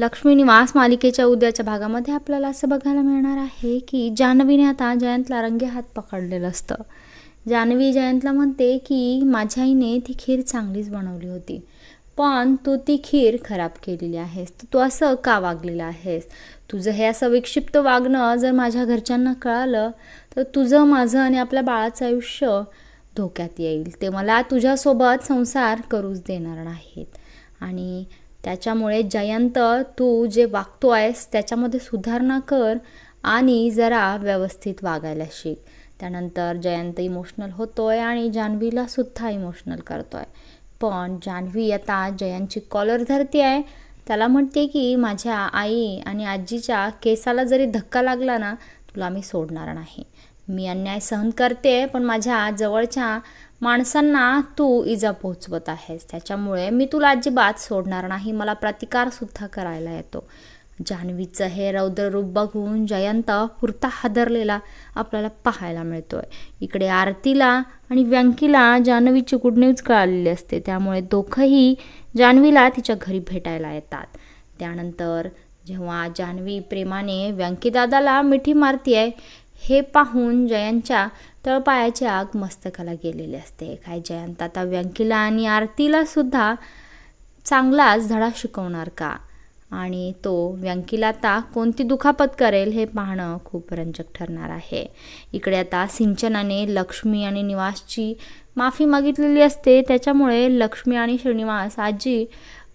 लक्ष्मी निवास मालिकेच्या उद्याच्या भागामध्ये आपल्याला असं बघायला मिळणार आहे की जान्हवीने आता जयंतला रंगे हात पकडलेलं असतं. जान्हवी जयंतला म्हणते की माझ्या आईने ती खीर चांगलीच बनवली होती. पण तू ती खीर खराब केलेली आहेस. तू असं का वागलेलं आहेस? तुझं हे असं विक्षिप्त वागणं जर माझ्या घरच्यांना कळालं तर तुझं माझं आणि आपल्या बाळाचं आयुष्य धोक्यात येईल. ते मला तुझ्यासोबत संसार करूच देणार नाहीत. आणि त्याच्यामुळे जयंत तू जे वागतो आहेस त्याच्यामध्ये सुधारणा कर आणि जरा व्यवस्थित वागायला शिक. त्यानंतर जयंत इमोशनल होतोय आणि जान्हवीला सुद्धा इमोशनल करतोय. पण जान्हवी आता जयंतची कॉलर धरते आहे. त्याला म्हणते की माझ्या आई आणि आजीच्या केसाला जरी धक्का लागला ना तुला मी सोडणार नाही. मी अन्याय सहन करते पण माझ्या जवळच्या माणसांना तू इजा पोहोचवत आहेस. त्याच्यामुळे मी तुला अजिबात सोडणार नाही. मला प्रतिकारसुद्धा करायला येतो. जान्हवीचं हे रौद्र रूप बघून जयंत पुरता हादरलेला आपल्याला पाहायला मिळतोय. इकडे आरतीला आणि व्यंकीला जान्हवीची गुड न्यूज कळालेली असते. त्यामुळे दोघंही जान्हवीला तिच्या घरी भेटायला येतात. त्यानंतर जेव्हा जान्हवी प्रेमाने व्यंकीदादाला मिठी मारतीये हे पाहून जयंतच्या तळपायाची आग मस्तकाला गेलेली असते. काय जयंत आता व्यंकीला आणि आरतीला सुद्धा चांगलाच धडा शिकवणार का? आणि तो व्यंकीला आता कोणती दुखापत करेल हे पाहणं खूप रंजक ठरणार आहे. इकडे आता सिंचनाने लक्ष्मी आणि निवासची माफी मागितलेली असते. त्याच्यामुळे लक्ष्मी आणि श्रीनिवास आजी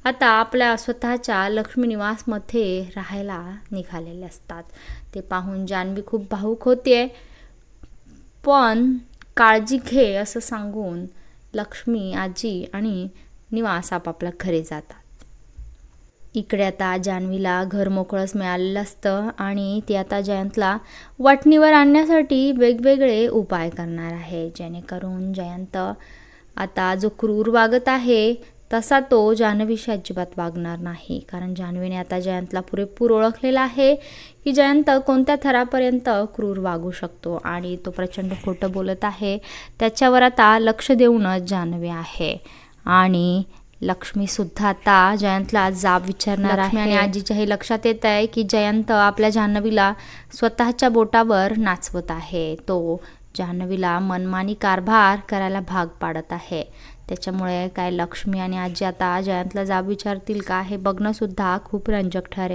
आता आपल्या स्वतःच्या लक्ष्मी निवासमध्ये राहायला निघालेले असतात. ते पाहून जान्हवी खूप भावूक होते पण काळजी घे असं सांगून लक्ष्मी आजी आणि निवास आपापल्या घरी जातात. इकडे आता जान्हवीला घर मोकळंच मिळालेलं असतं आणि ती आता जयंतला वाटणीवर आणण्यासाठी वेगवेगळे उपाय करणार आहे. जेणेकरून जयंत आता जो क्रूर वागत आहे तसा तो जान्हवीशी अजिबात वागणार नाही. कारण जान्हवीने आता जयंतला पुरेपूर ओळखलेला आहे की जयंत कोणत्या थरापर्यंत क्रूर वागू शकतो आणि तो प्रचंड खोटं बोलत आहे. त्याच्यावर आता लक्ष देऊनच जान्हवी आहे. आणि लक्ष्मीसुद्धा आता जयंतला जाब विचारणार आहे. आणि आजीच्या हे लक्षात येत आहे की जयंत आपल्या जान्हवीला स्वतःच्या बोटावर नाचवत आहे. तो जान्हवीला मनमानी कारभार करायला भाग पाडत आहे. त्याच्यामुळे काय लक्ष्मी आणि आजी आता जयंतला जाब विचारतील का हे बघणं सुद्धा खूप रंजक ठरेल.